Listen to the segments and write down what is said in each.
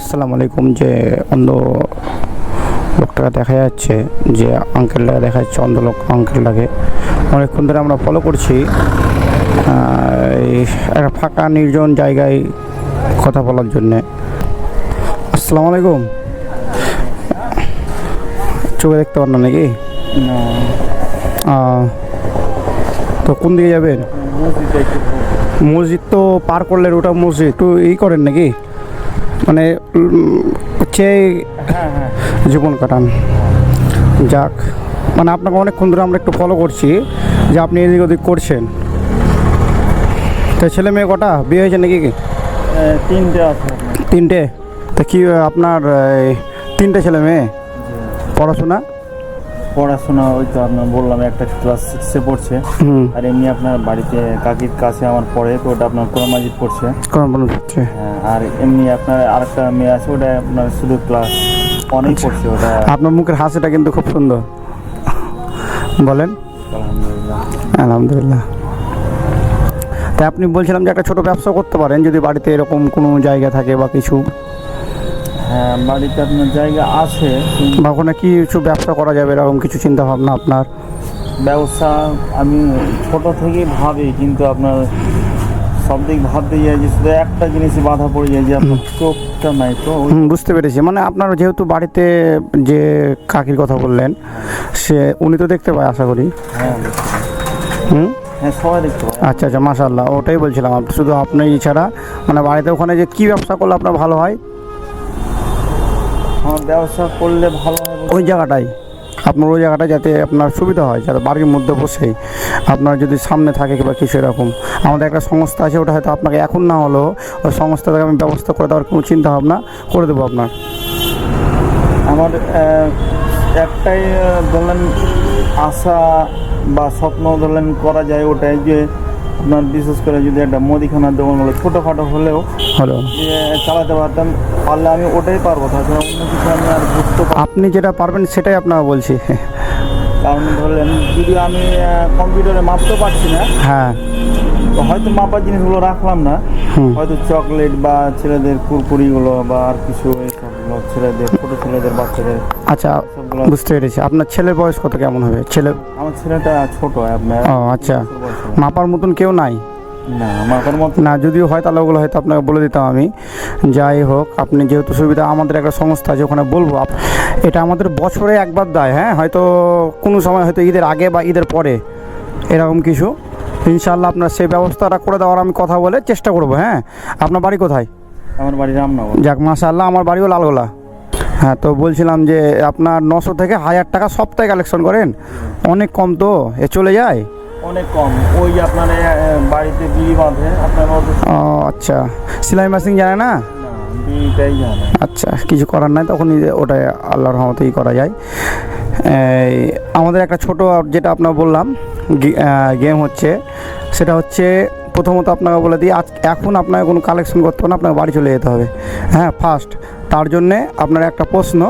আসসালামু আলাইকুম যে অন্ধ লোকটাকে দেখা যাচ্ছে যে আঙ্কেলটাকে দেখা যাচ্ছে অন্ধ লোক আঙ্কেলটাকে অনেকক্ষণ ধরে আমরা ফলো করছি। এই একটা ফাঁকা নির্জন জায়গায় কথা বলার জন্যে। আসসালামু আলাইকুম। চোখে দেখতে পার না নাকি? তো কোন দিকে যাবেন? মসজিদ তো পার করলেন ওটা মসজিদ একটু ই করেন নাকি? মানে হচ্ছে জীবন কাটান। যাক মানে আপনাকে অনেকক্ষণ ধরে আমরা একটু ফলো করছি যে আপনি এদিক ওদিক করছেন। তা ছেলে মেয়ে কটা? বিয়ে হয়েছে নাকি? কি তিনটে আছে। তিনটে? তা কি আপনার তিনটে ছেলে মেয়ে? পড়াশোনা? পড়াশোনা ওই তো আপনার বললাম একটা ক্লাস সিক্সে পড়ছে। আর এমনি আপনার বাড়িতে কাকির কাছে আমার পড়ে তো ওটা আপনার কোরআন মাজিদ পড়ছে। হ্যাঁ, আর এমনি আপনার আরেকটা মেয়ে আছে ওটা আপনার শুধু ক্লাস অনেক পড়ছে ওটা আপনার মুখের হাসিটা কিন্তু খুব সুন্দর। বলেন। আলহামদুলিল্লাহ। আলহামদুলিল্লাহ। তাই আপনি বলছিলাম যে একটা ছোট ব্যবসা করতে পারেন যদি বাড়িতে এরকম কোনো জায়গা থাকে বা কিছু। হ্যাঁ বাড়িতে আপনার জায়গা আছে বা ওখানে কি কিছু ব্যবসা করা যাবে? এরকম কিছু চিন্তা ভাবনা আপনার? ব্যবসা আমি ছোট থেকেই ভাবি কিন্তু আপনার সব দিক ভাবতে যাই যে শুধু একটা জিনিসই বাধা পড়ে যায় যে আপনার চোখটা নাই তো। বুঝতে পেরেছি। মানে আপনার যেহেতু বাড়িতে যে কাকির কথা বললেন সে উনি তো দেখতে পায় আশা করি। হ্যাঁ। হুম? হ্যাঁ সবাই দেখতে পায়। আচ্ছা আচ্ছা মাশাল্লাহ ওটাই বলছিলাম। শুধু আপনি ছাড়া মানে বাড়িতে ওখানে যে কি ব্যবসা করলে আপনার ভালো হয় ব্যবসা করলে ভালো হয় ওই জায়গাটাই। আপনার ওই জায়গাটা যাতে আপনার সুবিধা হয় যাতে বাড়ির মধ্যে বসেই আপনার যদি সামনে থাকে কিংবা কিছু এরকম। আমাদের একটা সংস্থা আছে ওটা হয়তো আপনাকে এখন না হলেও ওই সংস্থা থেকে আমি ব্যবস্থা করে দেওয়ার কোনো চিন্তা ভাবনা করে দেবো আপনার। আমার একটাই ধরলেন আশা বা স্বপ্ন ধরলেন করা যায় ওটাই যে আপনার বিশেষ করে যদি একটা মুদিখানার দোকান হলো ছোটোখাটো হলেও হলো। যে চালাতে পারতাম পারলে আমি ওটাই পারব তাছাড়া অন্য কিছু আমি আর বুঝতে আপনি যেটা পারবেন সেটাই আপনার বলছি। কারণ ধরলেন যদি আমি কম্পিউটারে মাপতে পারছি না হ্যাঁ। হয়তো মাপার জিনিসগুলো রাখলাম না। হয়তো চকলেট বা ছেলেদের কুরকুরিগুলো বা আর কিছু ছেলেদের ছোটো ছেলেদের বাচ্চাদের। আচ্ছা বুঝতে পেরেছি। আপনার ছেলের বয়স কত কেমন হবে? ছেলে আমার ছেলেটা ছোট আপনার ও আচ্ছা। মাপার মতন কেউ নাই? না যদিও হয় তাহলে ওগুলো হয়তো আপনাকে বলে দিতাম আমি। যাই হোক আপনি যেহেতু সুবিধা আমাদের একটা সংস্থা আছে ওখানে বলব। এটা আমাদের বছরে একবার দেয় হ্যাঁ? হয়তো কোনো সময় হয়তো ঈদের আগে বা ঈদের পরে এরকম কিছু। ইনশাল্লাহ আপনার সেই ব্যবস্থাটা করে দেওয়ার আমি কথা বলে চেষ্টা করব হ্যাঁ? আপনার বাড়ি কোথায়? আমার বাড়ি রামনগর। যাক মাশাল্লাহ আমার বাড়িও লালগোলা। হ্যাঁ তো বলছিলাম যে আপনার নশো থেকে হাজার টাকা সপ্তাহে কালেকশন করেন? অনেক কম তো এ চলে যায়? অনেক কম। ওই আপনার বাড়িতে বিড়ি বাঁধে আপনার ও আচ্ছা। সেলাই মেশিন জানে না? না আচ্ছা কিছু করার নাই তখনই ওটাই আল্লাহর রহমতেই করা যায়। এই, আমাদের একটা ছোট যেটা আপনার বললাম গেম হচ্ছে সেটা হচ্ছে প্রথমত আপনাকে বলে দিই আজ এখন আপনাকে কোনো কালেকশন করতে হবে না আপনাকে বাড়ি চলে যেতে হবে। হ্যাঁ ফার্স্ট তার জন্যে আপনার একটা প্রশ্ন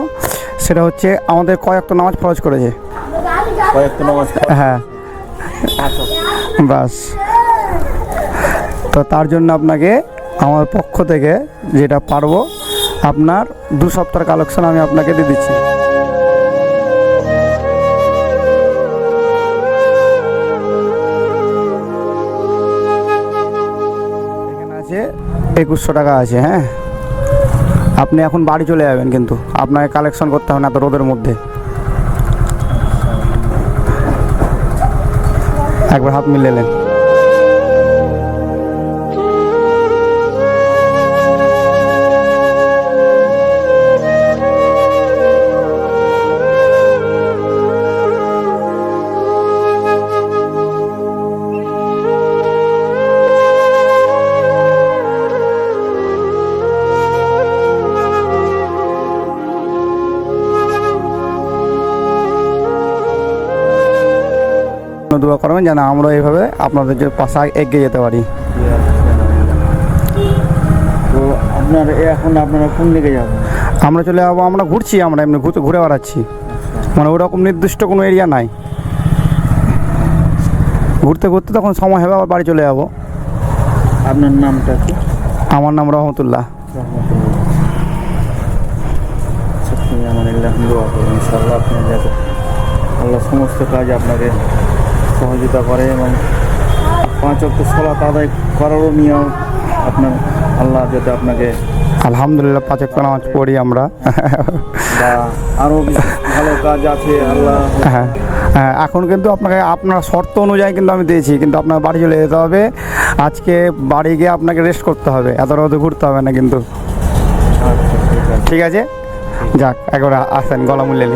সেটা হচ্ছে আমাদের কয়েকটা নামাজ ফরজ করেছে? নামাজ হ্যাঁ। আচ্ছা। বাস তো তার জন্য আপনাকে আমার পক্ষ থেকে যেটা পারব আপনার দু সপ্তাহের কালেকশন আমি আপনাকে দিয়ে দিচ্ছি। আছে, একুশশো টাকা আছে হ্যাঁ? আপনি এখন বাড়ি চলে যাবেন কিন্তু। আপনাকে কালেকশন করতে হবে না এত রোদের মধ্যে। একবার হাত মিলেলেন দোয়া করবেন যেন আমরা এইভাবে আপনাদের যে পাশে এগিয়ে যেতে পারি। তো আপনার এখন আপনারা কোন দিকে যাবেন? আমরা চলে যাব আমরা ঘুরছি আমরা এমনি ঘুরতে ঘুরে বেড়াচ্ছি। মানে ওরকম নির্দিষ্ট কোনো এরিয়া নাই। ঘুরতে ঘুরতে তখন সময় হবে আবার বাড়ি চলে যাব। আপনার নামটা কি? আমার নাম রহমতুল্লাহ। দোয়া করুন ইনশাআল্লাহ আপনি আল্লাহ সমস্ত কাজ আপনাকে সহযোগিতা করে এবং পাঁচ অক্ট সলাত আদায় করারও নিয়ম আপনার আল্লাহ যাতে আপনাকে আলহামদুলিল্লাহ পাঁচ একটা নামাজ পড়ি আমরা। আরও ভালো কাজ আছে আল্লাহ হ্যাঁ হ্যাঁ, এখন কিন্তু আপনাকে আপনার শর্ত অনুযায়ী কিন্তু আমি দিয়েছি কিন্তু আপনার বাড়ি চলে যেতে হবে। আজকে বাড়ি গিয়ে আপনাকে রেস্ট করতে হবে এত রোদে ঘুরতে হবে না কিন্তু। আচ্ছা ঠিক আছে। ঠিক আছে? যাক একবার আসেন গলা মূল্যে